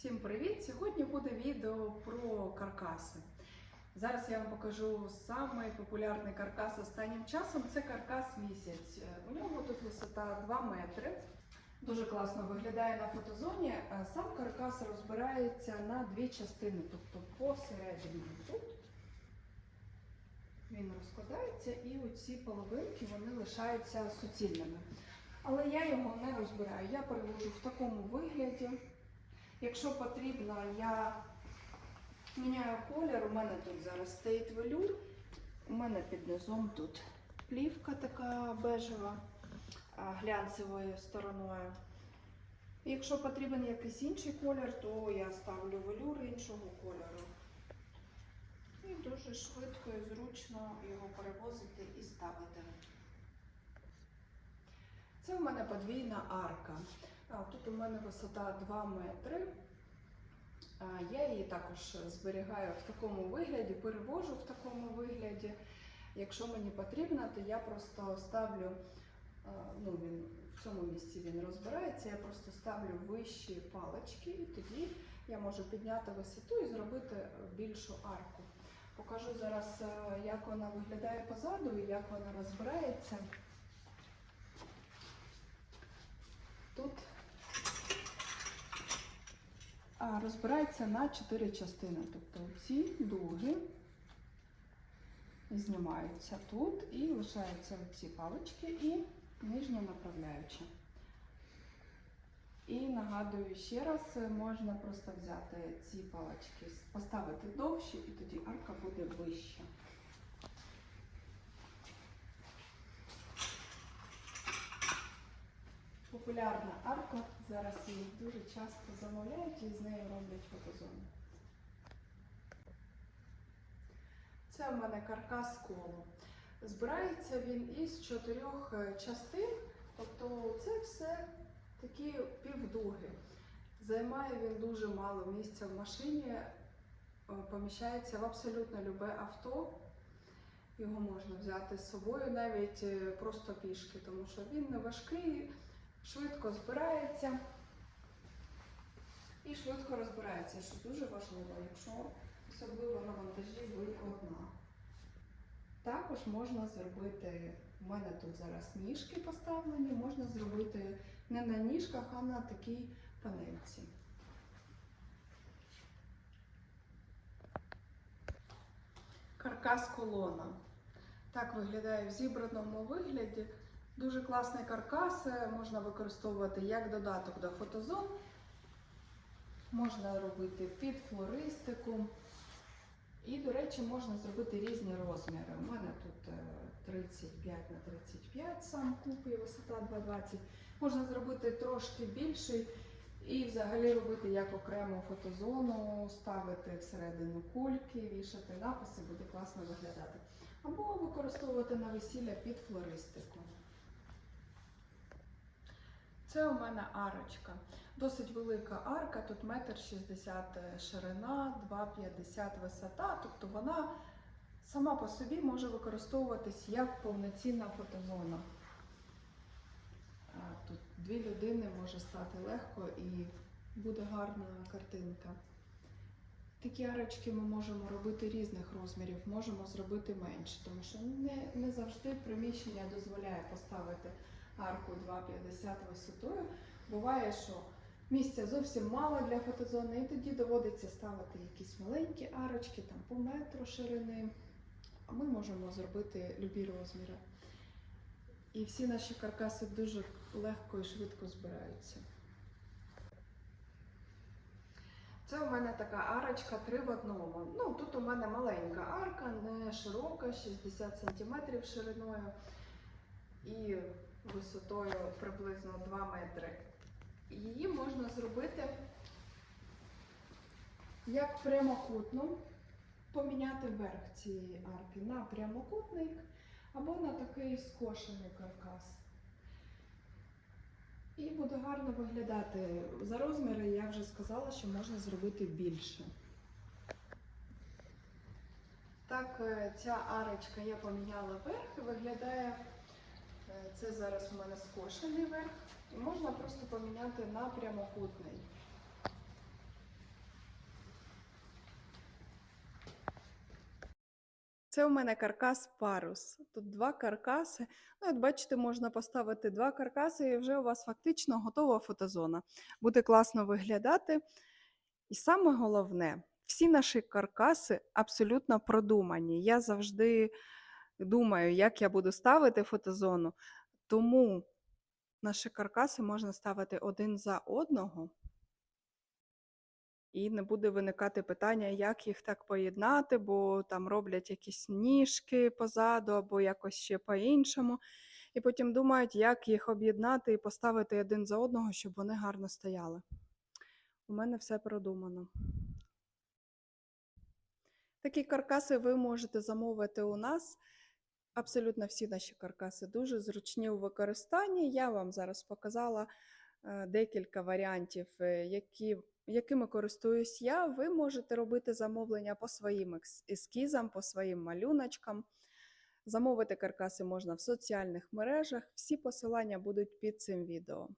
Всім привіт! Сьогодні буде відео про каркаси. Зараз я вам покажу самий популярний каркас останнім часом. Це каркас місяць. У нього тут висота 2 метри. Дуже класно виглядає на фотозоні. Е, Сам каркас розбирається на дві частини, тобто посередині тут він розкладається і оці половинки вони лишаються суцільними. Але я його не розбираю. Я перевожу в такому вигляді. Якщо потрібно, я міняю колір. У мене тут зараз стоїть велюр. У мене під низом тут плівка така бежева глянцевою стороною. Якщо потрібен якийсь інший колір, то я ставлю велюр іншого кольору. І дуже швидко і зручно його перевозити і ставити. Це у мене подвійна арка. Тут у мене висота 2 метри. Я її також зберігаю в такому вигляді, перевожу в такому вигляді. Якщо мені потрібно, то я просто ставлю, ну він в цьому місці він розбирається, я просто ставлю вищі палички і тоді я можу підняти висоту і зробити більшу арку. Покажу зараз, е, як вона виглядає позаду і як вона розбирається. Тут розбирається на чотири частини. Тобто ці дуги знімаються тут і лишаються ці палички і нижня направляюча. І нагадую ще раз, можна просто взяти ці палички, поставити довше, і тоді арка буде вища. Популярна арка, зараз її дуже часто замовляють і з нею роблять фотозону. Це у мене каркас коло. Збирається він із чотирьох е, частин, тобто це все такі півдуги. Займає він дуже мало місця в машині, е, поміщається в абсолютно любе авто. Його можна взяти з собою навіть е, просто пішки, тому що він не важкий, швидко збирається і швидко розбирається, що дуже важливо, якщо особливо на вантажі ви одна. Також можна зробити, у мене тут зараз ніжки поставлені, можна зробити не на ніжках, а на такій панельці. Каркас колона. Так виглядає в зібраному вигляді. Дуже класний каркас, е, можна використовувати як додаток до фотозон. Можна робити під флористику. І, до речі, можна зробити різні розміри. У мене тут е, 35 на 35 сам куб і висота 2,20. Можна зробити трошки більший і взагалі робити як окрему фотозону, ставити всередину кульки, вішати написи, буде класно виглядати. Або використовувати на весілля під флористику. Це у мене арочка. Досить велика арка, тут метр шістдесят ширина, 2,50 висота, тобто вона сама по собі може використовуватись як повноцінна фотозона. Тут дві людини може стати легко і буде гарна картинка. Такі арочки ми можемо робити різних розмірів, можемо зробити менше, тому що не, не завжди приміщення дозволяє поставити арку 2,50 висотою. Буває, що місця зовсім мало для фотозони, і тоді доводиться ставити якісь маленькі арочки, там по метру ширини. А ми можемо зробити любі розміри. І всі наші каркаси дуже легко і швидко збираються. Це у мене така арочка 3 в одному. Ну, тут у мене маленька арка, не широка, 60 см шириною і висотою приблизно 2 метри. Її можна зробити як прямокутну, поміняти верх цієї арки на прямокутник або на такий скошений каркас. І буде гарно виглядати. За розміри я вже сказала, що можна зробити більше. Так, е, ця арочка я поміняла верх і виглядає, Е, це зараз у мене скошений верх. І можна просто поміняти на прямокутний. Це у мене каркас парус. Тут два каркаси. Ну, От бачите, можна поставити два каркаси, і вже у вас фактично готова фотозона. Буде класно виглядати. І саме головне, всі наші каркаси абсолютно продумані. Я завжди думаю, як я буду ставити фотозону. Тому наші каркаси можна ставити один за одного. І не буде виникати питання, як їх так поєднати, бо там роблять якісь ніжки позаду або якось ще по-іншому. І потім думають, як їх об'єднати і поставити один за одного, щоб вони гарно стояли. У мене все продумано. Такі каркаси ви можете замовити у нас. Абсолютно всі наші каркаси дуже зручні у використанні. Я вам зараз показала е, декілька варіантів, е, які, якими користуюсь я. Ви можете робити замовлення по своїм ескізам, по своїм малюночкам. Замовити каркаси можна в соціальних мережах. Всі посилання будуть під цим відео.